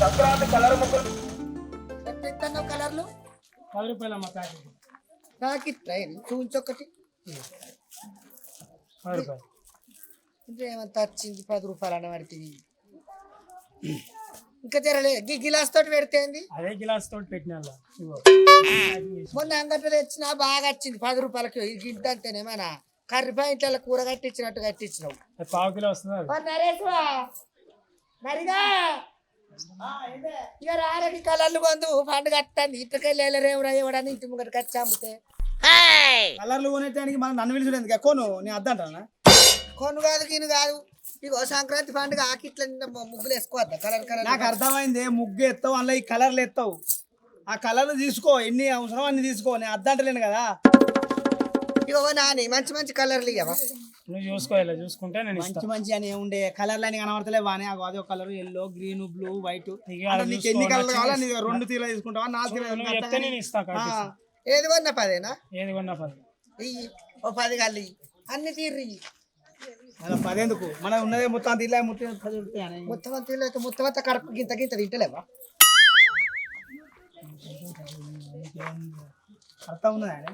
Sankranti colour కలర్లు పది రూపాయలు అమ్మ ప్యాకెట్. ప్యాకెట్ ట్రైన్ చూపించొక్కటి పది రూపాయలు ఇంకా ఏమంత వచ్చింది? పది రూపాయలు అన్న పడుతుంది ఇంకా తెరలే గీ గిలాస్ తోటి పెడితే అదే గిలాస్ తోటి పెట్టిన మొన్న అంగట్లో తెచ్చినా బాగా వచ్చింది. పది రూపాయలకి ఈ గింట అంతేనే మన కర్రీ పాయింట్ల కూర కట్టించినట్టు కట్టించినావు. పావు కిలో వస్తుంది నరిగా ఇక రారకి కలర్లు కొందు పండుగ వస్తుంది ఇటుకెళ్ళి వెళ్ళరేవురా ఇవ్వడానికి ఇంటి ముంగట కచ్చి అమ్మితే. కలర్లు కొనేటానికి మనం నన్ను ఎందుకు ఎక్కువ నేను అద్దంటానా? కొను కాదు గిను కాదు. ఇగో సంక్రాంతి పండుగ ఆకిట్ల ముగ్గులు వేసుకోవద్దా? Colour colour. నాకు అర్థమైంది ముగ్గు ఎత్తావు అందులో ఈ కలర్లు ఎత్తావు. ఆ కలర్లు తీసుకో ఎన్ని అవసరం అన్ని తీసుకో నేను అద్దంటలేను కదా. నాని మంచి మంచి కలర్లు ఇవ్వవా నువ్వు చూసుకో ఇలా చూసుకుంటే నేను మంచి ఇస్తాను మంచి అని ఉండే కలర్లు అని కనబడతలే బానే. అదో colour yellow green blue white ఇక అది నీకు ఎన్ని కలర్లు నచ్చింది కావాలా నీకు రెండు తీర్లు తీసుకుంటావా? నాలుగు తీర్లు నువ్వు చెప్తే నేను ఇస్తా కట్టిస్తా. ఏది కొన్నా పదేనా? ఏది కొన్నా పది? ఇయ్యి ఓ పది కళ్ళు ఇయ్యి. అన్ని తీర్రి. ఇయ్యి. మన పదేందుకు? మన ఉన్నదే మొత్తం తీర్లే మొత్తం పది. మొత్తం అంతా తీర్లేక మొత్తం అంతా కడుపు గింత గింత తింటలేవా? అర్థం ఉన్నదా అని?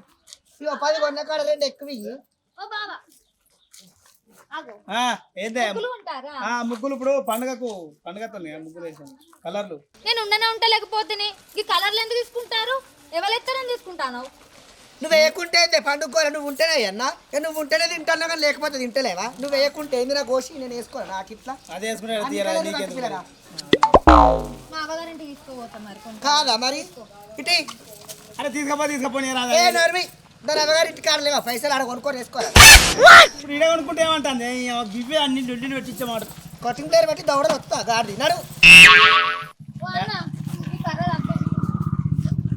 పది కొన్న కాడ రెండు ఎక్కువ ఇయ్యి. ఓ బాబా ఆగు. ఆ, ఏందే? ముగ్గులు ఉంటారా ఆ ముగ్గులు ఇప్పుడు పండుగకు పండుగతో ముగ్గులు వేసాను కలర్లు. నేను ఉండనే ఉంటలేకపోతేనే ఈ కలర్లు ఎందుకు తీసుకుంటారు? ఎవరెత్తారని తీసుకుంటాను. నువ్వు వేయకుంటే ఏంది పండుగ నువ్వు ఉంటేనే అన్నా నువ్వు ఉంటేనే తింటాను కానీ లేకపోతే తింటలేవా? నువ్వు వేయకుంటే ఏంది నా కోసి నేను వేసుకోను నాకు ఇట్లా? అదే తీయరా నీకెందుకు? మా అవ్వగారింటికి తీసుకోపోతాం మరి కొన్ని కాదా మరి? ఇటీ అరే తీసుకపో తీసుకపోయి రాదా? ఏ నర్మి? దాని అమ్మగారి ఆడలేవా పైసలు ఆడ కొనుక్కొని వేసుకోవాలి ఇప్పుడు ఈడే కొనుక్కుంటే ఏమంటుంది? గివ్వే అన్ని డొడ్డిని పెట్టించమాట. కటింగ్ ప్లేయర్ బట్టి దౌడ వస్తా నడు.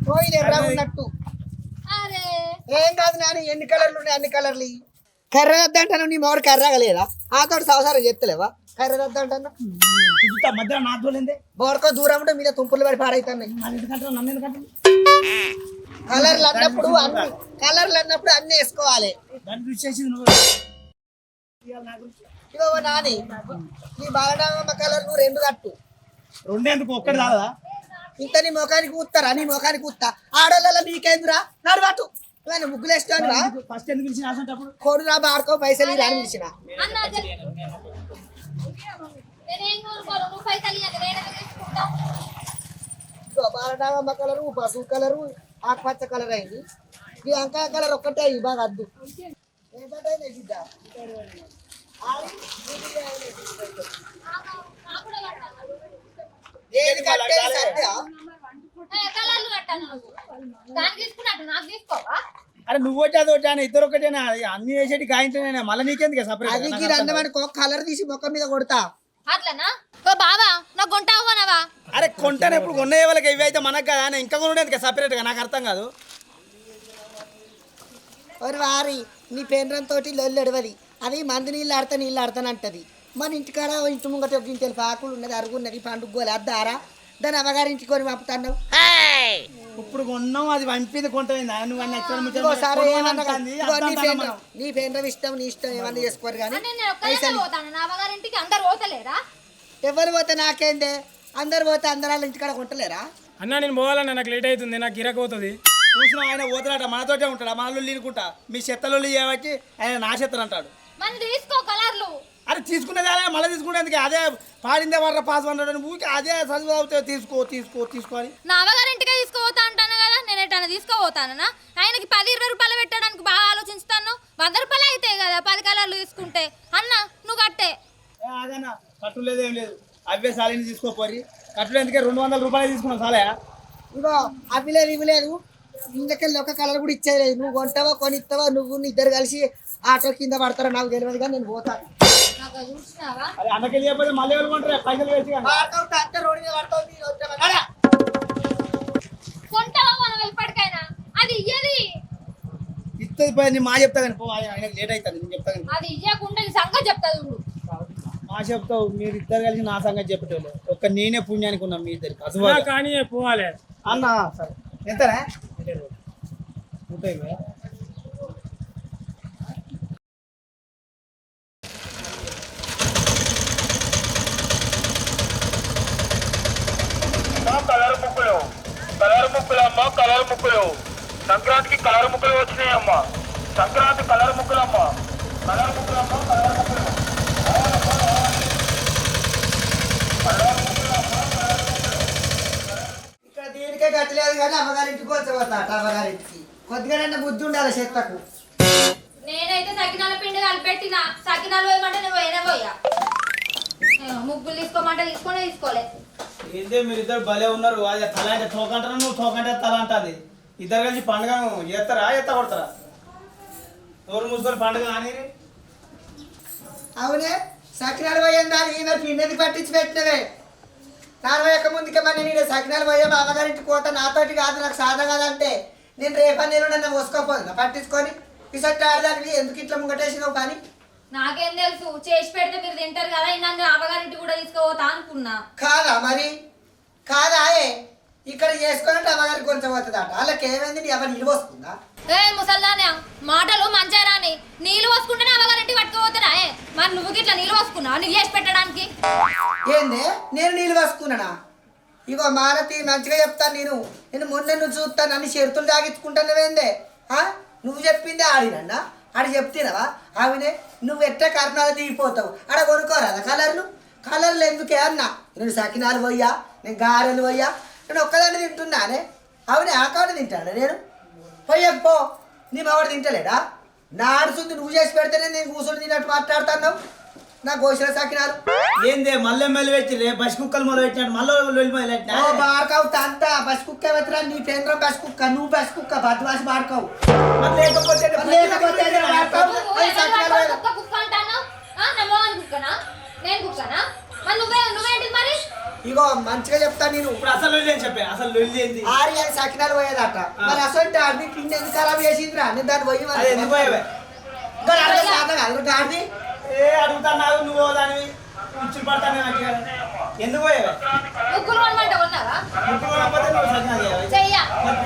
పోయి ఉన్నట్టు ఏం కాదు నాని ఎన్ని కలర్లు ఉన్నాయి అన్ని కలర్లు. కర్ర వద్దంటాను నీ మోడు కర్రగలేదా ఆ తోటి సంవత్సరం చెప్తలేవా కర్ర వద్దంటాను మధ్యలో బోర్కో దూరం ఉంటే మీద తుంపులు పడి పాడైతున్నాయి. నన్ను ఎందుకంటే కలర్లు అన్నప్పుడు అన్ని కలర్లు అన్నప్పుడు అన్ని వేసుకోవాలి. దాన్ని కృషి చేసింది నువ్వు ఇగో నాని నీ కలర్ నువ్వు రెండు కట్టు. రెండేందుకు ఒక్కటి కాదా ఇంత నీ ముఖానికి ఊస్తారా నీ ముఖానికి ఊస్తా ఆడోళ్ళ నీకేందురా నడవట్టు ఇవన్నీ ముగ్గులు వేస్తానురా ఫస్ట్ ఎందుకు పిలిచిన రాసేటప్పుడు కొడురా బాడుకో పైసలు ఇలా. నేనేం నేను ఇగో బాలనామమ్మ కలరు పసుపు కలరు ఆకుపచ్చ కలర్ అయింది. ఈ వంకాయ కలర్ ఒక్కటే అయ్యి బాగా అద్దు. ఏంటంటే బిడ్డ ఏది కట్టేది సత్య? అరే నువ్వు వచ్చి అది వచ్చి ఆయన ఇద్దరు ఒకటేనా అది అన్ని వేసేటి గాయించనే మళ్ళీ నీకెందుకు అది సపరేట్ అందమనుకో కలర్ తీసి ముఖం మీద కొడతా. అట్లనా? ఓ బావా నాకు కొంటా కొనవా అరే కొంటాను ఇప్పుడు కొన్న వాళ్ళకి ఇవి అయితే మనకు కదా ఆయన ఇంకా కొనుడేందుకు సపరేట్గా? నాకు అర్థం కాదు. మరి వారి నీ పెండ్రం తోటి లొల్లు ఎడవది. అది మంది నీళ్ళు ఆడతా నీళ్ళు ఆడతానంటది మన ఇంటికాడ ఇంటి ముంగట ఒక ఇంటి పాకులు ఉన్నది అరుగు ఉన్నది పండుగ గోలు అద్దారా? దాని అమ్మగారి ఇంటికి కొని పంపుతున్నావు. ఇప్పుడు కొన్నాం అది పంపింది ఇదిగో నీ పెండ్రం ఇష్టం నీ ఇష్టం ఏమన్నా చేసుకోరు కానీ ఎవరు పోతే నాకేందే? అందరు పోతే అందరు వాళ్ళ ఇంటికాడ కొంటలేరా అన్న నేను పోవాలన్న నాకు లేట్ అవుతుంది నాకు గిరాక్ అవుతుంది చూసిన ఆయన పోతున్నాట మనతోటే ఉంటాడు? మనలో లీనుకుంటా మీ చెత్తలో చేయబట్టి ఆయన నా చెత్తలు అంటాడు. మన తీసుకో కలర్లు. అరే తీసుకునేది అదే మళ్ళీ తీసుకునేందుకు అదే పాడిందే వాటర్ పాస్ అన్నాడు ఊరికి అదే చదువు అవుతాయి తీసుకో తీసుకో తీసుకో అని. నా అవ్వగారింటికే తీసుకుపోతా అంటాను కదా నేను ఎటన్నా తీసుకుపోతానా ఆయనకి పది ఇరవై రూపాయలు పెట్టడానికి బాగా ఆలోచిస్తాను. వంద రూపాయలు అవుతాయి కదా పది కలర్లు తీసుకుంటే. అన్న నువ్వు కట్టే. ఏ ఆగన్నా కట్టు లేదు ఏం లేదు. అవే సాలిని తీసుకోపోరి కట్టులు ఎందుకే రెండు వందల రూపాయలు తీసుకున్నాం సాలే. ఇగో అవి లేదు ఇవి లేదు ఇందుకెళ్ళి ఒక కలర్ కూడా ఇచ్చేది లేదు. నువ్వు కొంటావా కొనిస్తావా నువ్వు నీ ఇద్దరు కలిసి ఆటో కింద పడతారో? నాకు తెలియదు కానీ నేను పోతాను మళ్ళీ ఎవరుకుంటారు పైసలు వేసి కానీ పడతావు, రోడ్డు మీద ఇస్తుంది పోయి మా చెప్తా కానీ పో ఆయన లేట్ అవుతుంది నేను చెప్తా కానీ. అది ఇయ్యకుండా నీ సంగతి చెప్తా చూడు. మా చెప్తావు మీరు ఇద్దరు కలిసి నా సంగతి చెప్పేటోళ్ళు. ఒక్క నేనే పుణ్యానికి ఉన్నాం మీ ఇద్దరికి. నా అసలు కానీ పోవాలి. అన్న సరే. ఎంతరా? ఇరవై. కలర్ ముక్కులు. కలర్ ముక్కులు అమ్మ కలర్ ముక్కులు. సంక్రాంతికి కలర్ ముక్కులు వచ్చినాయమ్మా. సంక్రాంతి కలర్ ముక్కులు అమ్మ కలర్ ముక్కులు అమ్మ కలర్ దీనికే గట్టలేదు కానీ అమ్మగారింటికి వచ్చేపోతా అమ్మగారింటికి. కొద్దిగా బుద్ధి ఉండాలి చెత్తకు. నేనైతే సకినాల పిండి కలిపెట్టిన. సకినాలు పోయమంటే నువ్వు పోయినా పోయా. ముగ్గులు తీసుకోమంటే తీసుకొని తీసుకోలే. ఏందే మీరు ఇద్దరు భలే ఉన్నారు. అది తల అంటే తోకంటారా? నువ్వు తోకంటే తల అంటుంది ఇద్దరు కలిసి పండుగ చేస్తారా? ఎత్త కొడతారా? ఎవరు మూసుకొని పండుగ కానీ అవునే సకినాలు పోయాను దాన్ని ఈ మరి పిండిని పట్టించి పెట్టినవే? నాన్న యొక్క ముందుకే మరి నేను సకినాలు పోయా మా అమ్మగారింటికి పోతా నాతోటి కాదు నాకు సాధ కాదంటే నేను రేపా నేను నన్ను మోసుకోపోతున్నా పట్టించుకొని? ఇసట్టు ఆడదానికి ఎందుకు ఇట్లా ముంగటేసినావు కానీ? నాకేం తెలుసు చేసి పెడితే మీరు తింటారు కదా నన్ను అవ్వగారింటి కూడా తీసుకుపోతా అనుకున్నా. కాదా మరి? కాదా ఏ? ఇక్కడ చేసుకొని అమ్మగారికి కొంచెం పోతుందట వాళ్ళకి ఏమైంది? నీ ఎవరు నిలువ వస్తుందా? ఏ ముసల్దానే మాటలు మంచిగా రాని. నీళ్ళు పోసుకుంటేనే అవ్వగారింటి పట్టుకుపోతారా ఏ? మరి నువ్వు గిట్లా నీళ్ళు పోసుకున్నావు నీళ్ళు చేసి పెట్టడానికి? ఏందే? నేను నీళ్ళు వేసుకున్నానా ఇగో మారతి మంచిగా చెప్తాను నేను. నేను మొన్న నువ్వు చూస్తాను అన్ని షరతులు తాగించుకుంటానువేందే ఆ? నువ్వు చెప్పిందే ఆడినన్నా? ఆడి చెప్తున్నావా? ఆవినే నువ్వు ఎట్ట కర్ణాలు దిగిపోతావు? ఆడ కొనుక్కోరాదా కలర్లు? కలర్లు ఎందుకే అన్నా? నేను సకినాలు పోయా నేను గారెలు పోయా నేను ఒక్కదాన్ని తింటున్నానే అవునే ఆ కాడ తింటాడా నేను పోయప్పో నీ మావాడు తింటలేడా నా ఆడుతుంది నువ్వు చేసి పెడితేనే నేను కూర్చొని తిన్నట్టు మాట్లాడుతున్నావు నా గోసిన సకినాలు ఏందే మళ్ళీ మెల్లి రే బస్ కుక్కలు మొదలు పెట్టినట్టు మళ్ళీ వెళ్ళి మొదలు పెట్టినా బార్కావు తంత బస్ కుక్క వెతరా నీ కేంద్రం బస్ కుక్క నువ్వు బస్ కుక్క బద్వాసి లేకపోతే లేకపోతే నేను కుక్కనా మరి నువ్వే నువ్వేంటి మరి ఇగో మంచిగా చెప్తా నేను. ఇప్పుడు అసలు చెప్పే అసలు వెళ్ళి ఏంది? ఆరి అని సకినాలు పోయేదట. మరి అసలు ఆడిని పిండి ఎందుకు ఖరాబ్ చేసిందిరా? నేను దాన్ని పోయి మరి అది ఎందుకు పోయావే? కదా ఆడిని ఏ అడుగుతున్నావు నువ్వు దానివి కూర్చుని పడతానే ఎందుకు పోయావే? ముగ్గురు కొనమంటే ముగ్గురు పోకపోతే నువ్వు? చెయ్య. మరి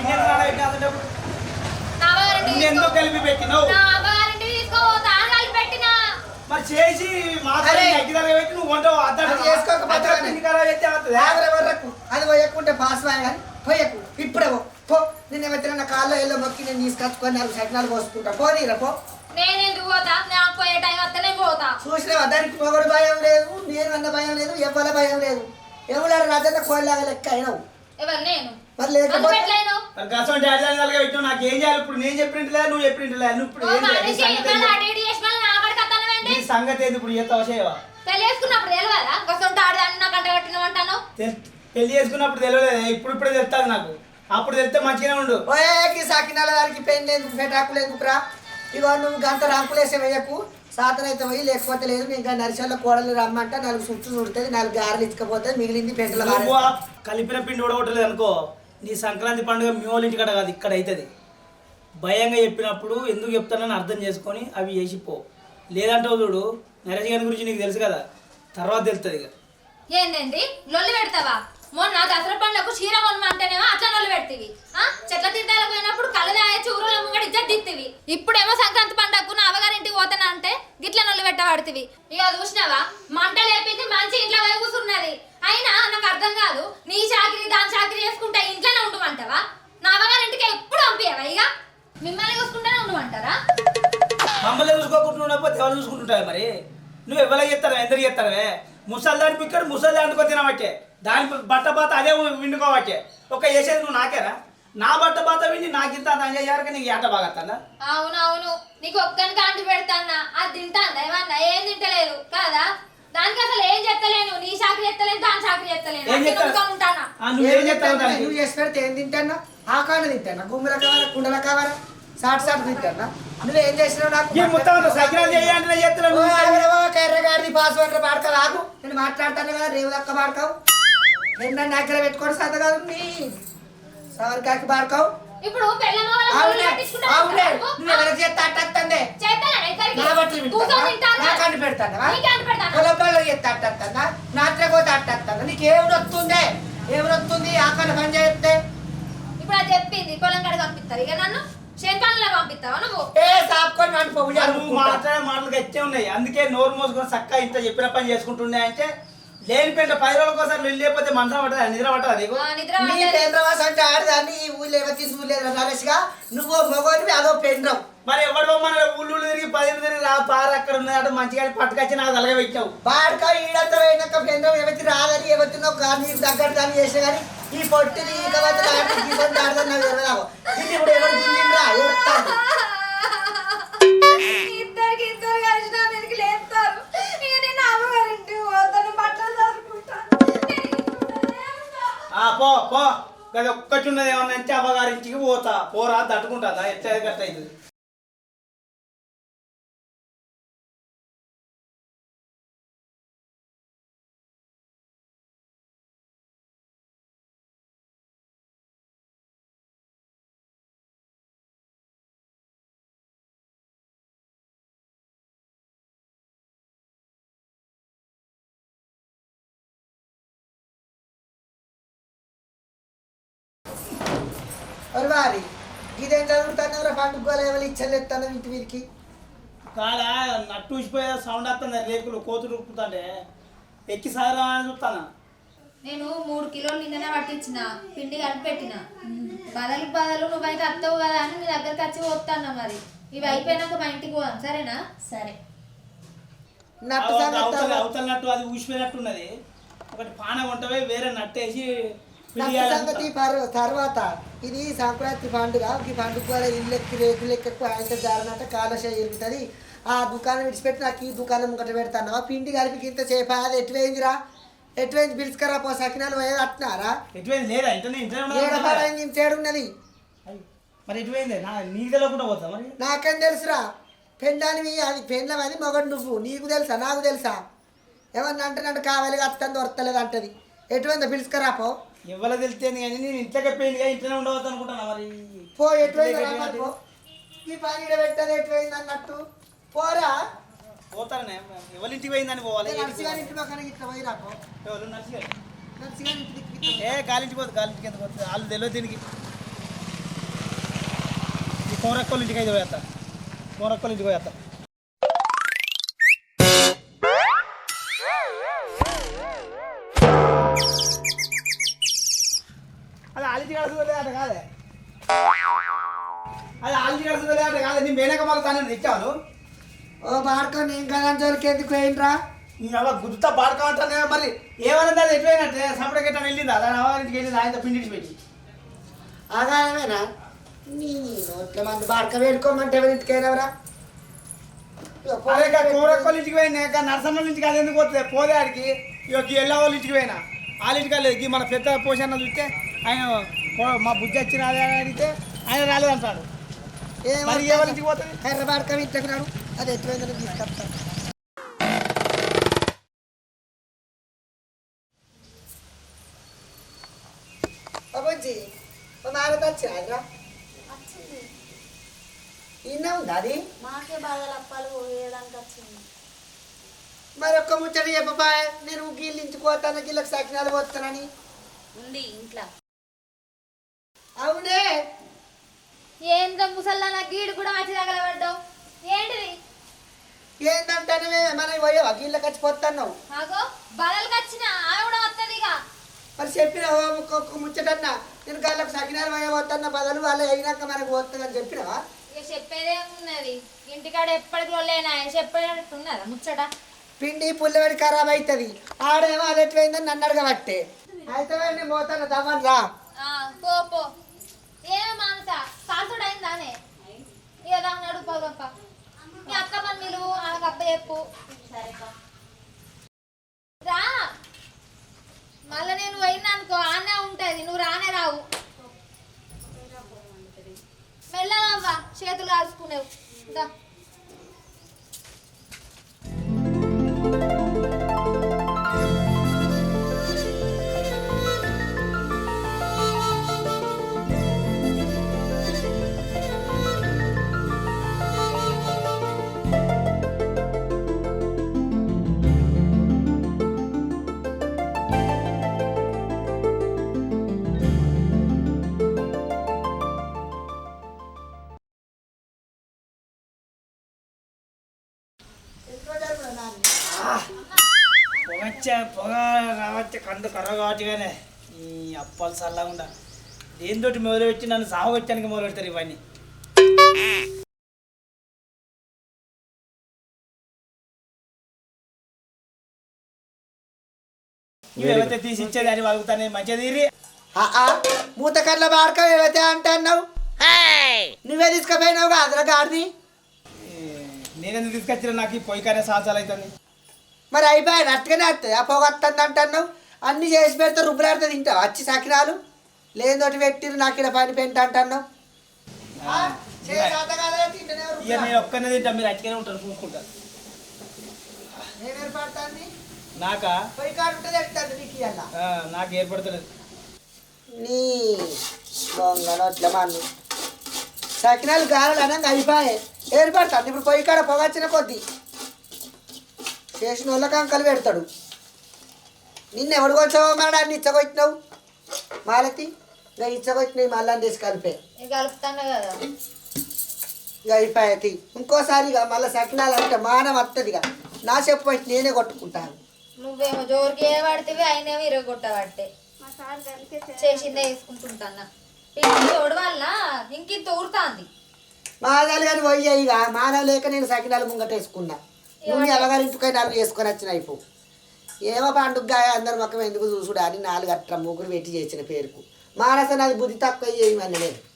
ఎందుకు కలిపి పెట్టినావు నా అవ్వగారింటి తీసుకోపోతా కలిపి పెట్టినా మరి చేసి పెట్టి నువ్వు అద్దం అది చేసుకోకపోతే అది పోయకుంటే పాస్ కానీ పోయకు. ఇప్పుడే పో. పో. నేను ఏమైతే నా కాల్లో ఎల్లో మొక్కి నేను తీసుకొచ్చుకొని నాలుగు సకినాలు పోసుకుంటా. పోనీరా పో. నేను ఎందుకు పోతా? నాకు పోయే టైం పోతా. చూసినావా? దానికి మొగడు భయం లేదు నేను అన్న భయం లేదు ఎవ్వల భయం లేదు. ఎవరు రాజన్న కోళ్ళగా లెక్క అయినావు? ఎవరు? నేను. మరి లేకపోతే గసం డాడీ నాకు ఏం చేయాలి? ఇప్పుడు నేను చెప్పినట్లే నువ్వు చెప్పినట్లే నువ్వు ఇప్పుడు? నీ మనిషి సంగతి ఏంది? ఇప్పుడు చేస్తావా చేయవా తెలియసుకున్నప్పుడు తెలియదా కొంచెం ఆడదాన్ని నాకు అంట కట్టినవంటాను తెల్- పెళ్ళి చేసుకున్నప్పుడు తెలియలేదు ఇప్పుడు ఇప్పుడే తెలుస్తుంది నాకు. అప్పుడు తెలిస్తే మంచిగానే ఉండు. ఓయేకి సాకినాల దానికి పెయిన్ ఎందుకు పెటాకులు ఎందుకురా? ఇగో నువ్వు గంట రాకులేసే వేయకు. సాతనైతే పోయి లేకపోతే లేదు ఇంకా నరిసల్లో కోడలు రమ్మంట నాలుగు సుట్టు చుడుతుంది నాలుగు గారెలు ఇచ్చకపోతుంది మిగిలింది పెంటల కలిపిన పిండి ఉడగొట్టలేదు అనుకో నీ సంక్రాంతి పండుగ మీ వాళ్ళ ఇంటికాడ కాదు ఇక్కడ అవుతుంది భయంగా చెప్పినప్పుడు ఎందుకు చెప్తానని అర్థం చేసుకొని అవి వేసిపో లేదంటే చూడు నరేష్ గారి గురించి నీకు తెలుసు కదా. తర్వాత తెలుస్తుంది ఇక. ఏందేంది? లొల్లి పెడతావా? మొన్న దసరా పండుగకు చీర కొనమంటేనేమో అట్లా లొల్లి పెడతీవి. ఆ? చెట్ల తీర్థాలకు పోయినప్పుడు కళ్ళు తాగే చూరుల ముంగడ ఇజ్జత్ ఇప్పుడేమో సంక్రాంతి పండుగకు నా అవ్వగారింటికి పోతానా అంటే గిట్ల నొల్లి పెట్టబడుతుంది ఇక చూసినావా? ఎవరికి చెప్తావు ఎందరికి చెప్తావే ముసల్దాని పిక్కడు ముసల్దాని అనుకో తినబట్టే దాని బట్ట బాత అదే విండుకోవట్టే ఒక వేసేది నువ్వు నాకేరా? నా బట్ట బాత విండి నాకు ఇంత అంజయ్యారక నీకు ఏట బాగా అవునవును. నీకు ఒక్కనికి అంటు పెడతాన్నా అది తింటాను ఏమన్నా? ఏం తింటలేదు కాదా? దానికి అసలు ఏం చెత్తలేను? నీ చాకరీ ఎత్తలేను దాని చాకరీ ఎత్తలేను ఏం ఆ, నువ్వేం చేసి పెడితే ఏం తింటానా? ఆ కాడ తింటానా? గుమ్మల కావాలా? కుండల కావాలా? సాటు సాటు తింటానా? నువ్వేం చేసినావు నాకు కర్రగాడిది పాస్వర్డ్ పాడకావు ఆగు నేను మాట్లాడతాను కదా రేవు లెక్క పాడకావు నిన్న దగ్గర పెట్టుకొని సత కాదు నీ సవరికాకి పాడకావు ఇప్పుడు పెళ్ళ మొగల అవునే గొల్లు పట్టించుకుంటా అవునే ఉంటావా? నువ్వు ఎవరికి చేస్తే అట్టందే చేస్తానా? ఇద్దరికి? నా బట్టలు కూర్చొని తింటానా? నా కంటి పెడతానా? నీకు అంటు పెడతానా? పొలంలో చేస్తే అట్టందా నాట్రే పోతే అట్టందా నీకు ఏమి వస్తుంది? ఏమి వస్తుంది? ఆకలి పని చేస్తే? ఇప్పుడు అది చెప్పింది పొలం కాడికి పంపిస్తారు. ఇక నన్ను? పంపిస్తావా నువ్వు? ఏ సాపుకొని నన్ను పొగు నువ్వు మాట్లాడే మాటలు గట్టే ఉన్నాయి. అందుకే నోరు మోసుకొని చక్కగా ఇంత చెప్పిన పని చేసుకుంటుండే అంటే లేని పెంట పది రోజుల కోసం వెళ్ళి లేకపోతే మనసం పట్టదా? నిద్ర పట్టదా నీకు? నీ అంటే ఆడదాన్ని ఈ ఊళ్ళో ఎవరు తీసుకులేదు నరేష్గా నువ్వు మగోనివి అదో పెండ్రం. మరి ఎవడు మన ఊళ్ళు తిరిగి పది తిరిగి రా పార అక్కడ ఉన్నది అంటే మంచిగా పట్టుకొచ్చి నాకు తలగా పెట్టావు బాడక ఈడంత పోయినాక పెండ్రం ఎవరికి రాదని ఎవరినో నీకు తగ్గట్టు దాన్ని చేసే కానీ ఈ పొట్టిని ఈ కవతలు ఆడి తీసుకొని ఆడదని నాకు తెలియదు ఇది ఇప్పుడు ఎవరు గుంజిండ్రా ఏడుస్తాను ఇద్దరికి ఇద్దరు కలిసి నా మీదకి లేపుతారు. ఇక నేను అమ్మగారింటి పోతాను బట్టలు చదువుకుంటాను ఆ పో పో. ఒక్కటి ఉన్నది ఏమన్నా అంటే అవ్వగారింటికి పోతా. పోరా తట్టుకుంటుందా ఎట్లా అవుతుంది. ఇచ్చలేస్తాను ఇంటి వీరికి కాదా నట్టు ఊసిపోయే సౌండ్ వస్తుంది రేకులు కోతులు ఉప్పుతుంటే ఎక్కి సాగరా అని చూస్తానా నేను మూడు కిలోలు నిన్ననే పట్టించిన పిండి కలిపి పెట్టిన బదలు బదలు నువ్వైతే అత్తవు కదా అని మీ దగ్గరికి వచ్చి పోతాను మరి. ఇవి అయిపోయినాక మా ఇంటికి పోదాం సరేనా? సరే. నట్టు అవతల సంగతి అవతల నట్టు అది ఊసిపోయినట్టు ఉన్నది ఒకటి పాన కొంటవే వేరే నట్టేసి సంగతి తర్వాత ఇది సంక్రాంతి పండుగ. ఈ పండుగ వల్ల ఇల్లెక్కి రేకులు ఎక్కకు ఆయన జారనట్ట కాలశ ఎరుగుతుంది. ఆ దుకాణం విడిచిపెట్టి నాకు ఈ దుకాణం ముంగట పెడతాను ఆ పిండి కలిపి ఇంత చేప అది ఎటువైందిరా? ఎటువైంది పిలుచుకరా పో సకినాలు పోయేది ఉన్నదా? ఏడపాడైంది అయ్, మరి ఎటువైంది? నీకు తెలియకుండా పోతా మరి? నాకేం తెలుసురా? పెండానివి అది పెండ్లం అది మొగడు నువ్వు. నీకు తెలుసా? నాకు తెలుసా? ఏమన్నా అంటే నన్ను కావాలి అత్తంది దొరకలేదు అంటది. ఎటువంటి పిలుచుకరా ఎవరో తెలితేంది కానీ నేను ఇంట్లోకి పోయింది ఇంట్లోనే ఉండవద్దు అనుకుంటాను మరి? పో పో. ఈ పని ఈడ పెట్టదు ఎటువైంది అన్నట్టు. పోరా. పోతానే ఎవరింటికి పోయిందని పోవాలి? నర్సిగారి ఇంటి పక్కన ఇట్లా పోయి రాపో ఎవరు? నర్సిగారి? ఇంటి దిక్కు ఇట్లా. ఏ గాలింటికి పోదు గాలింటికి ఎందుకు పోతుంది వాళ్ళు తెలియదు దీనికి. ఈ కోరక్కల ఇంటికి అయితే పోయేస్తా కోరక్కల ఇంటికి పోయేస్తా నీ మేనక మాకు తాను తెచ్చాను. ఓ బాడుకో నేను కదా ఎందుకు పోయినరా నీ అవ్వ గుర్తా పాడుకోమంటానే మరి. ఏమన్నది అది ఎటువైనట్టే? సపరేట్ ఎట్లా వెళ్ళిందా? దాని అవ్వానికి వెళ్ళింది? ఆయనతో పిండి పెట్టి ఆగాయమేనా నీ నోట్ల మంది బాడక వేడుకోమంటే అదే కూరక్కల ఇంటికి పోయినా? నరసమ్మ ఇంటికి అది ఎందుకు పోతుంది పోదే ఆడికి ఇక ఎల్ల వాళ్ళ ఇంటికి పోయినా? వాళ్ళ ఇంటికి ఈ మన పెద్ద పోషణ చూస్తే ఆయన మా బుద్ధి వచ్చిన అదే అడిగితే ఆయన రాలేదంటాడు. మరి ఏ వాళ్ళ ఇంటికి పోతుంది కర్ర బాడక ఇంటికి రాడు అది ఎటువైందని తీసుకొస్తాను. బాబుజీ మా మారత వచ్చినాదిరా ఇన్న ఉందా అది? మాకే బాధలు అప్పాలు వేయడానికి వచ్చింది. మరి ఒక్క ముచ్చట చెప్పబా నేను గీళ్ళించుకోతాను గీళ్ళకి సకినాలు పోతానని. ఉంది ఇంట్లో. అవునే. ఏంద్ర ముసల్లా నా గీడు కూడా మంచి తగలబడ్డావు. ఏంటిది? ఏందంటానే మనం పోయావా గీళ్ళకి వచ్చి పోతున్నావు ఆగో బదలకు వచ్చిన ఆమె కూడా వస్తుంది ఇక. మరి చెప్పిన ముచ్చటన్నా నేను గాళ్ళకి సకినాలు పోయే పోతున్నా బదులు వాళ్ళు అయినాక మనకు పోతుందని చెప్పినావా? ఇక చెప్పేదే ఉన్నది. ఇంటికాడ ఎప్పటికి rolలేనా చెప్పేటట్టు ఉన్నదా ముచ్చట? పిండి పుల్లబడి ఖరాబ్ అవుతుంది ఆడేమో అది ఎట్లయిందని నన్ను అడగబట్టే. అయితే నేను పోతాను దవ్వని రా. పో. ఏమే మానస కాల్చుడు అయిందానే దాన్ని అడుగు గొప్ప మీ అత్తమ్మ నిలువు ఆమెకు అప్ప చెప్పు. రా. మళ్ళీ నేను పోయినా అనుకో ఆనే ఉంటది నువ్వు రానే రావు. మెల్లగా చేతులు కాల్చుకునేవు. కండు కర్ర కాబట్టిగానే ఈ అప్పాలు చల్లకుండా దేనితోటి మొదలు పెట్టి నన్ను సాగొచ్చానికి మొదలు పెడతారు ఇవన్నీ ఇవైతే తీసి ఇచ్చేదాన్ని వాగుతానే మంచిగా తీరి. ఆ, ఆ, మూత కట్ల బాడక ఏవైతే అంటున్నావు నువ్వే తీసుకుపోయినావు కాదురా గాడిది. నేనెందుకు తీసుకొచ్చిన నాకు ఈ పొయ్యి కానీ సాల్సాలు అవుతుంది మరి అయిపోయాను అట్టుగానే వస్తుంది ఆ పొగ వస్తుంది అంటున్నావు అన్ని చేసి పెడితే రుబ్బులాడితే తింటావు. వచ్చి సకినాలు. లేదోటి పెట్టిరు నాకు ఇక్కడ పని పెంట అంటున్నావు. ఇక. నేను ఒక్కనే తింటా మీరు అట్టుగానే ఉంటారు చూసుకుంటారు నాకా? నీ మన్ను. సకినాలు గారెలు అనగా అయిపోయాయి ఏర్పడుతుంది. ఇప్పుడు పొయ్యి కాడ పొగ వచ్చిన కొద్దీ. చేసిన వాళ్ళకి అంకలు పెడతాడు. నిన్న ఎవడు కొంచెం మరి అన్ని ఇచ్చగొచ్చినావు మాలతి ఇంకా ఇచ్చగొచ్చినాయి మళ్ళీ తీసి కలిపే. ఇక కలుపుతాను కదా. ఇక అయిపోయాయి ఇంకోసారి ఇక మళ్ళీ సకినాలు అంటే మానం వస్తుంది ఇక నా చెప్పు వచ్చి నేనే కొట్టుకుంటాను. నువ్వేమో జోరికి ఏ పడితే ఆయనేమో ఇరగొట్టబట్టే చేసిందే వేసుకుంటుంటానా? వల్ల ఇంకింత ఊరుతాంది. మాదాలు కానీ పోయాయి ఇక మానవ లేక నేను సకినాలు ముంగట వేసుకున్నా. నువ్వు ఎలగారింటికి నాలుగు వేసుకొని వచ్చిన అయిపో ఏమో పండుగ అందరి మొక్కం ఎందుకు చూసుడు అని నాలుగు అట్ట ముగ్గురు పెట్టి చేసిన పేరుకు. మానస నాది బుద్ధి తక్కువ చేయమని నేను.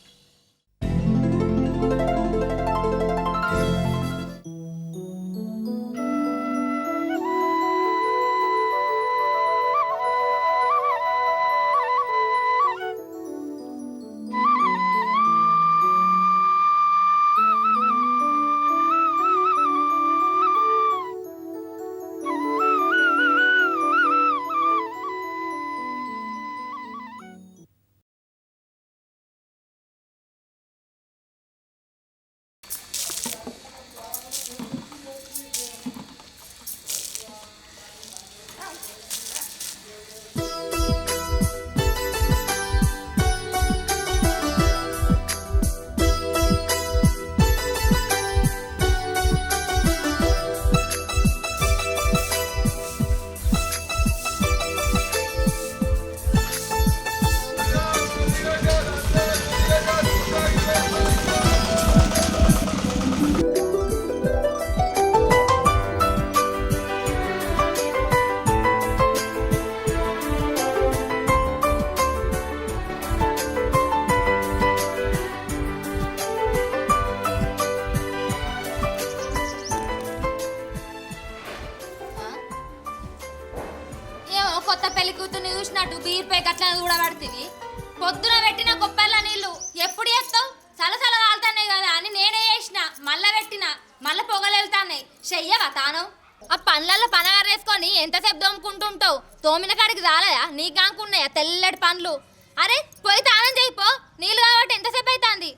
ఆ పండ్లలో పనగారేసుకొని ఎంతసేపు దోముకుంటుంటావు తోమిన కాడికి రాలేదా? నీకు కానుకున్నాయా తెల్లటి పండ్లు? అరే పోయి తానం చేయిపో నీళ్ళు కాబట్టి ఎంతసేపు అవుతుంది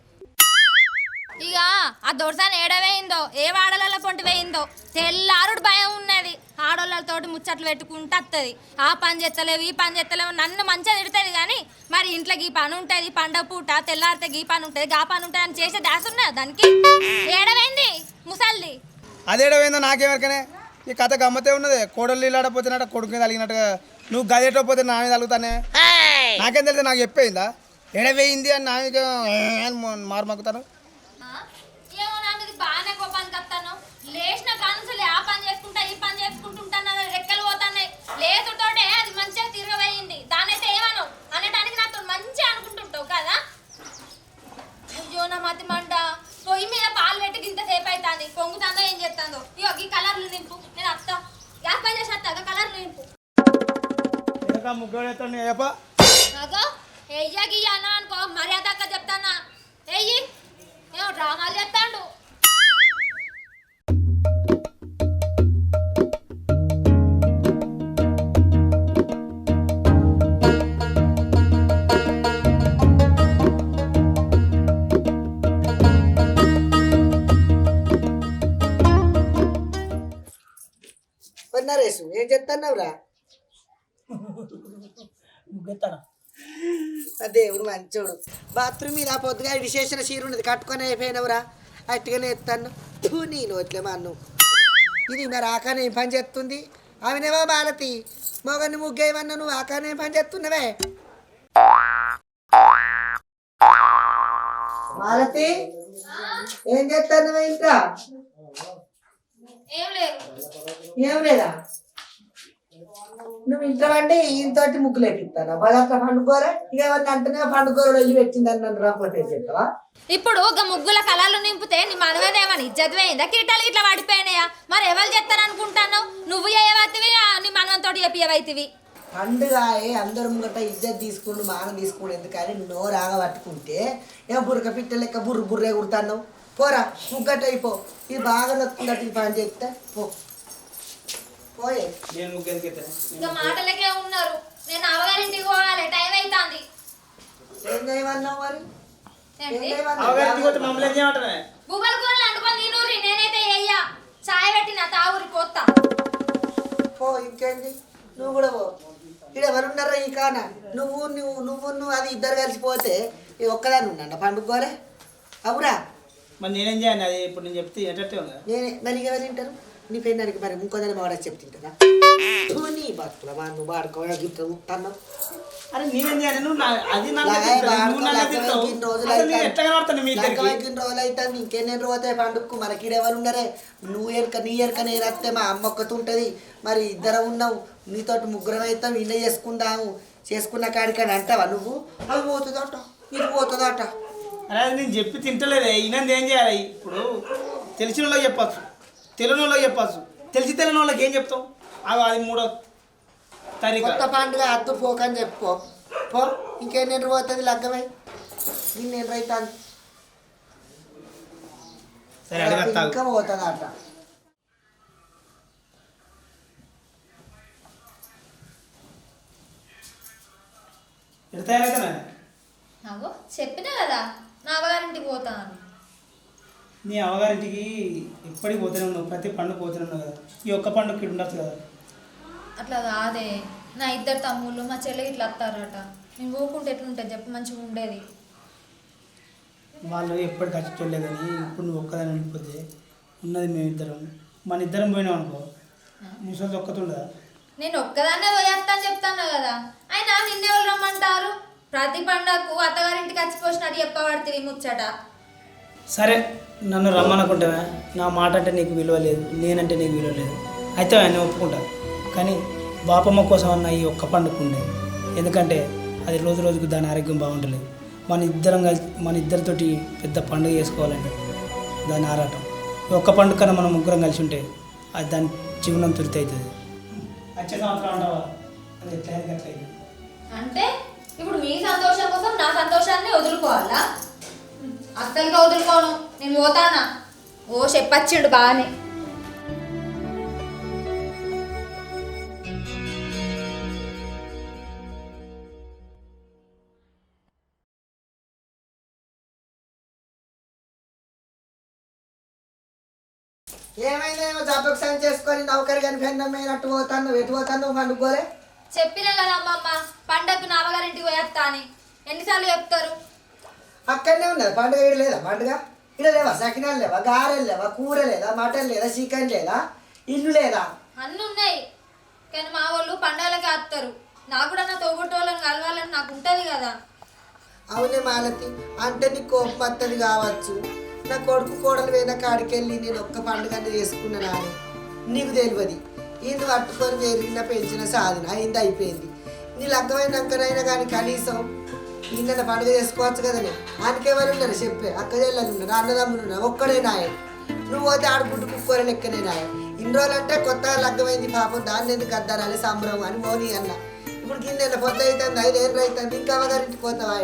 ఇక ఆ దొరసాని ఏడవేయిందో ఏ వాడలలో పొంటి వేయిందో? తెల్లారుడు భయం ఉన్నది. ఆడోళ్ళతోటి ముచ్చట్లు పెట్టుకుంటూ వస్తుంది ఆ పని చేస్తలేవు ఈ పని చేస్తలేవు నన్ను మంచిగా తిడుతుంది కానీ మరి ఇంట్లోకి ఈ పని ఉంటుంది పండగ పూట తెల్లారితే ఈ పని ఉంటుంది ఆ పని ఉంటుంది అని చేసే దాసున్నా దానికి? ఏడవైంది ముసల్ది? అదేడవైందో నాకేమరికనే ఈ కథ గమ్మతే ఉన్నది. కోడలు ఇల్లాడపోతున్నట్ట కొడుకు మీద అలిగినట్టుగా నువ్వు గదేటపోతే నా మీద అలుగుతానే? నాకేం తెలియదు నాకు చెప్పేయిందా? ఎడవేయింది అని నా మీద అని మారు మగ్గుతాను. ఆ? ఏమో నా మీద బాగానే కోపానికి వస్తాను లేచిన కానుంచలే ఆ పని చేసుకుంటా ఈ పని చేసుకుంటుంటాను రెక్కలు పోతున్నాయి. లేచుతోటే అది మంచిగా తిరగబోయింది. దానైతే ఏమను అనడానికి నాతో మంచిగా అనుకుంటుంటావు కదా అయ్యో నా మతి మంట పొయ్యి మీద పాలు పెట్టి ఇంతసేపు అవుతుంది పొంగుతుందో ఏం చేస్తుందో ఇగో ఈ కలర్లు నింపు నేను అత్త గ్యాస్ పని చేసి అత్త కలర్లు నింపు ఇంకా ముగ్గురు ఎత్తండి ఏపా అగో ఎయ్య గియ్యను అనుకో మర్యాద చెప్తానా ఎయ్యి ఏమో డ్రామాలు చెప్తాడు నరేసు ఏం చెప్తున్నావురా ముగ్గుతాను ఆ దేవుడు మంచోడు. బాత్రూమ్ మీద పొద్దుగా విశేషణ చీర ఉన్నది కట్టుకొని అయిపోయినవురా. అట్టుగానే ఎత్తాను తూ నీ నోట్లే మా అన్ను ఇది మరి ఆకానే ఏం పని చేస్తుంది? ఆమెనేమో మాలతి మొగని ముగ్గేయమన్నా నువ్వు ఆకానే పని చేస్తున్నవే? మాలతి ఏం చేస్తున్నావే ఇంకా? ఏం లేదు. ఏం లేదా? నువ్వు ఇంట్లో వండి ఈయనతోటి ముగ్గులు వేపిస్తాను పదార్థ పండుకోరే? ఇక అంటేనే పండుకోరు? వెళ్ళి పెట్టిందని నన్ను రాకపోతే చెప్తావా ఇప్పుడు ఒక ముగ్గుల కళలు నింపితే నీ మనవదేమని ఇజ్జత్ పోయిందా కిరీటాలు ఇట్లా పడిపోయినాయా మరి ఎవరు చేస్తారు అనుకుంటాను నువ్వు చేయవతివి నీ మనవంతో చెప్పవైతివి పండుగ అందరు ముంగట ఇజ్జత్ తీసుకుంటూ మానం తీసుకుంటూ ఎందుకని? నోరు ఆగ పట్టుకుంటే ఏ బుర్రక పిట్ట లెక్క బుర్ర బుర్రే కుడతాను పోరా ముగ్గట అయిపో ఇది బాగా ఈ పని చేస్తే పో. పోయే. నేను? ఇంకా మాటలకే ఉన్నారు. నేను అవగారింటికి పోవాలి. టైం అవుతుంది ఏం చేయమన్నావు మరి బుబ్బల కూరలు అంటుకొని నేనైతే చాయ్ పెట్టిన తావురి పోతా పో ఇంకేంటి నువ్వు కూడా పో. ఇక్కడ ఎవరు ఉన్నారా ఈ కాన? నువ్వు నువ్వు నువ్వు నువ్వు అది ఇద్దరు కలిసిపోతే ఈ ఒక్కదాన్ని ఉన్నాను పండుకోలే అవురా. మరి నేనేం చేయాలి? అది ఇప్పుడు నేను చెప్తే ఏంటంటే. నేనే మరి ఎవరు తింటారు? నీ పెళ్ళానికి మరి ఇంకోదాన్ని వాడ చెప్తుంటారా నీ బతుకుల మా నువ్వు వాడుకోవాలి గిట్ట ఉంటాను అరే నేనేం చేయాలి? నువ్వు నా- అది తిడతావు, వాడుకో, నువ్వు అసలు నేను. ఎట్లా కనబడతాను మీ ఇద్దరికి? అవుతాయి పండుగకు మనకి ఎవరు ఉండరే. నువ్వు ఎరక నీ ఎరక నేను వస్తే మా అమ్మ ఒక్కటి ఉంటుంది. మరి ఇద్దరం ఉన్నావు నీతోటి ముగ్గురం అవుతాం. ఇన్న చేసుకుందాము. చేసుకున్న కాడికని అంటావా నువ్వు? అది పోతుందట. ఇది పోతుందట. అరే అది నేను చెప్పి తింటలేదే. ఈయనంది ఏం చేయాలి? ఇప్పుడు తెలిసిన వాళ్ళకి చెప్పచ్చు. తెలియని వాళ్ళకి చెప్పచ్చు. తెలిసి తెలియని వాళ్ళకి ఏం చెప్తావు? అది అది మూడో తారీఖు. కొత్త పండుగ అద్దు పోకని చెప్పుకో పో రోజులు పోతుంది లగ్గమై? నిన్న ఎన్ని రైతాను సరే అడగత్తాగు ఇంకా పోతుందట. ఎడతాయినా అగో చెప్పినా కదా నా అవగారింటికి పోతాను. నీ అమ్మగారింటికి ఎప్పటికి పోతూనే ఉన్నావు? ప్రతి పండుగ పోతూనే ఉన్నావు కదా? ఈ ఒక్క పండుగకి ఉండొచ్చు కదా? అట్లా కాదే. నా ఇద్దరు తమ్ముళ్ళు మా చెల్లి ఇట్లా వస్తారట నేను పోకుంటే ఎట్లుంటుంది చెప్పు మంచిగా ఉండేది. వాళ్ళు ఎప్పటికి ఖర్చుకోలేదని ఇప్పుడు నువ్వు ఒక్కదాని ఉండిపోతే ఉన్నది మేమిద్దరం. మన ఇద్దరం పోయినాం అనుకో ముసలి ఒక్కతుండదా నేను ఒక్కదాన్నే పోయేస్తా అని చెప్తాను కదా. అయినా నిన్నెవరు రమ్మంటారు? ప్రతి పండగకు అత్తగారింటికి వచ్చిపోసినట్టు చెప్పబడుతుంది ముచ్చట. సరే నన్ను రమ్మనుకుంటావా? నా మాట అంటే నీకు విలువ లేదు నేనంటే నీకు విలువ లేదు. అయితే ఆయన ఒప్పుకుంటా. కానీ బాపమ్మ కోసం అన్న ఈ ఒక్క పండుగ ఉండేది ఎందుకంటే అది రోజు రోజుకు దాని ఆరోగ్యం బాగుంటలేదు. మన ఇద్దరం కలిసి మన ఇద్దరితోటి పెద్ద పండుగ చేసుకోవాలంటే దాని ఆరాటం. ఈ ఒక్క పండుగ కన్నా మనం ముగ్గురం కలిసి ఉంటే అది దాని జీవనం తుర్తి అవుతుంది. వచ్చే సంవత్సరం అంటావా? అది అంటే ఇప్పుడు మీ సంతోషం కోసం నా సంతోషాన్ని వదులుకోవాలా? అస్సలుగా వదులుకోను. నేను పోతానా? ఓ చెప్పచ్చిండు బాగానే ఏమైందేమో జాబ్ సైన్ చేసుకొని నౌకరి కానీ పెన్నమైనట్టు పోతాను ఎటు పోతాను పండుకోలే చెప్పినా కదా అమ్మమ్మ పండగకు నా అవగారింటికి పోయేస్తా అని ఎన్నిసార్లు చెప్తారు? అక్కడనే ఉన్నది. పండుగ ఇక్కడ లేదా? పండుగ? ఇక్కడ లేవా సకినాలు లేవా? గారెలు లేవా? కూర లేదా? మటన్ లేదా? చికెన్ లేదా? ఇల్లు లేదా? అన్నీ ఉన్నాయి. కానీ మా వాళ్ళు పండగలకి వస్తారు నాకు కూడా నా తోబుట్టోళ్ళని కలవాలని నాకు ఉంటుంది కదా. అవునే మాలతి. అంటే నీ కోపం వస్తుంది కావచ్చు. నా కొడుకు కోడలు పోయిన కాడికి వెళ్ళి నేను ఒక్క పండుగ చేసుకున్నాను అని నీకు తెలియదు ఈయన పట్టుకొని పెరిగిన పెంచిన సాధన అయింది అయిపోయింది. నీ లగ్గమైనాకనైనా కానీ కనీసం ఈయన పండుగ చేసుకోవచ్చు కదనే. ఆయనకెవరు ఉన్నారు చెప్పే. అక్క చెల్లెలు ఉన్నారు అన్నదమ్ములు ఉన్నారు ఒక్కడే నాయ. నువ్వు పోతే ఆడుకుంటూ కుక్కోర లెక్కనే నాయ. ఇన్ని రోజులు అంటే కొత్తగా లగ్గమైంది పాపం దాన్ని ఎందుకు అద్దారాలి సంబరం అని మోని అన్న. ఇప్పుడు గిన్నెల పొద్దు అవుతుంది ఐదేళ్ళు అవుతుంది ఇంకా అవగారింటికి పోతావా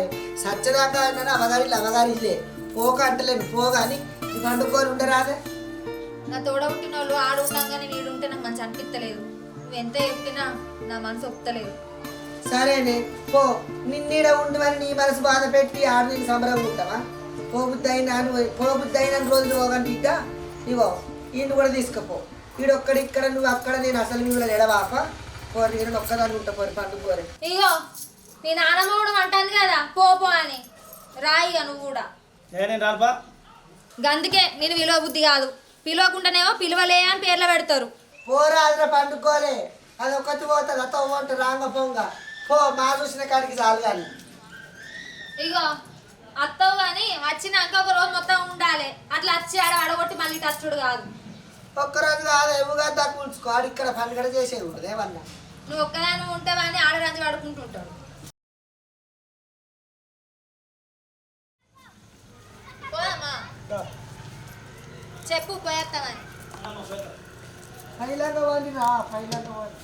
సచ్చదాకా అన్నాను అవగారిల్లు అవగారిలే పోక అంటలేను పోగాని ఈ పండుకొని ఉండరాదే. నా తోడ పుట్టిన వాళ్ళు ఆడు ఉండగానే నీడు ఉంటే నాకు మంచి అనిపించలేదు నువ్వు ఎంత చెప్పినా నా మనసు ఒప్పుతలేదు. సరేనే పో. నిన్నీడ ఉండమని నీ మనసు బాధ పెట్టి ఆడు నేను సంబరం ఉంటావా పోబుద్ది అయినా నువ్వు పోబుద్ది అయిన రోజులు పోగండి ఇక. ఇవో ఈయన కూడా తీసుకుపో. ఈడొక్కడ ఇక్కడ నువ్వు అక్కడ నేను అసలు నువ్వు ఎడవాప పోరు నేను ఒక్కదాన్ని ఉంటా పోరు పండుగ పోరు. ఇగో నీ నానమ్మ కూడా అంటుంది కదా పో పో అని. రాయిగా నువ్వు కూడా. ఏ నేను రాల్పా గందుకే నేను విలువ బుద్ధి కాదు. పిలవకుండానేమో పిలవలే అని పేర్లు పెడతారు. పోరాదిన పండుకోలే. అది ఒకటి పోతుంది అత్త వంట రాంగ పొంగ. పో మా చూసిన కాడికి చాలు కానీ ఇగో అత్తవు కానీ వచ్చినాక ఒక రోజు మొత్తం ఉండాలి. అట్లా వచ్చి ఆడ అడగొట్టి మళ్ళీ టచ్చుడు కాదు. ఒక్కరోజు కాదు ఎవుగా తక్కువ ఉంచుకో. ఆడు ఇక్కడ పండుగ చేసేది ఉంటుంది ఏమన్నా. నువ్వు ఒక్కదాని ఉంటావని ఆడరాజు పడుకుంటుంటాడు పోదమ్మా చెప్పు పోయేస్తామని పైలాగా వండి రా పైలాగా వండి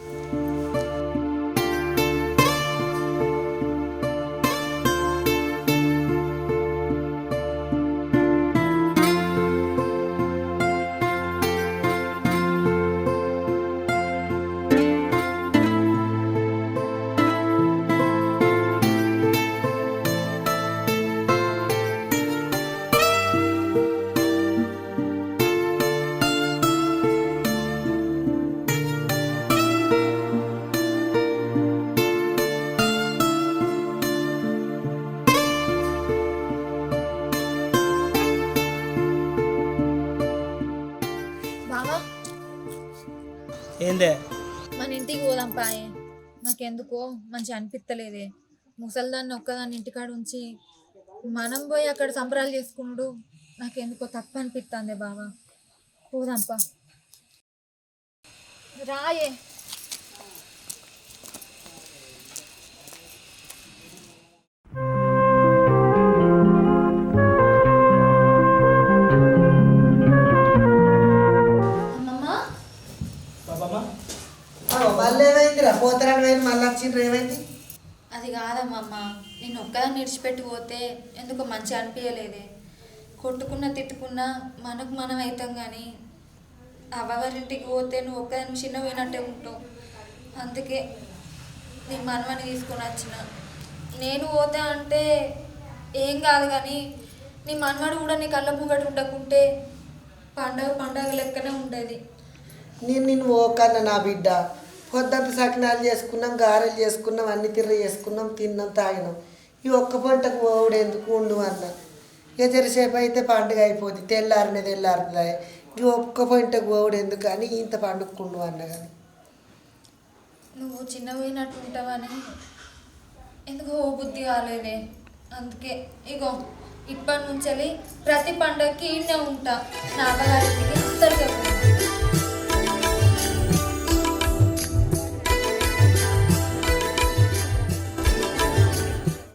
బావా ఏందే మన ఇంటికి పోదాం పాయే. నాకెందుకో మంచి అనిపిస్తలేదే ముసల్దాన్ని ఒక్కదాన్ని ఇంటికాడ ఉంచి మనం పోయి అక్కడ సంబరాలు చేసుకుండు. నాకెందుకో తప్పు అనిపిస్తుంది బావా. పోదాంపా రాయే. వచ్చిండ్రు ఏమైంది? అది కాదమ్మమ్మ నేను ఒక్కదాన్ని విడిచిపెట్టి పోతే ఎందుకో మంచి అనిపించలేదే కొట్టుకున్నా తిట్టుకున్నా మనకు మనం అవుతాం కానీ అవ్వగారింటికి పోతే నువ్వు ఒక్కదాన్ని చిన్న పోయినట్టే ఉంటావు. అందుకే నీ మనమని తీసుకొని వచ్చిన. నేను పోతా అంటే ఏం కాదు కానీ నీ మనమడు కూడా నీ కళ్ళ ముంగట ఉండకుంటే పండగ పండగ లెక్కనే ఉండేది. నేను నిన్ను ఓకన్న నా బిడ్డ. పొద్దంత సకినాలు చేసుకున్నాం గారెలు చేసుకున్నాం అన్ని తిర్ర చేసుకున్నాం తిన్నాం తాగినాం. ఈ ఒక్క పంటకు పోవుడు ఎందుకు ఉండు అన్న? ఇక అయితే పండుగ అయిపోద్ది తెల్లారినే తెల్లారుతుంది ఈ ఒక్క పంటకు పోవుడు ఎందుకు అని ఇంత పండుగకుండు అన్న కానీ. నువ్వు చిన్న పోయినట్టు ఉంటావని ఎందుకు ఓ బుద్ధి కాలేదే? అందుకే ఇగో ఇప్పటి నుంచి ప్రతి పండగకి ఈయనే ఉంటా. నా అవ్వగారికి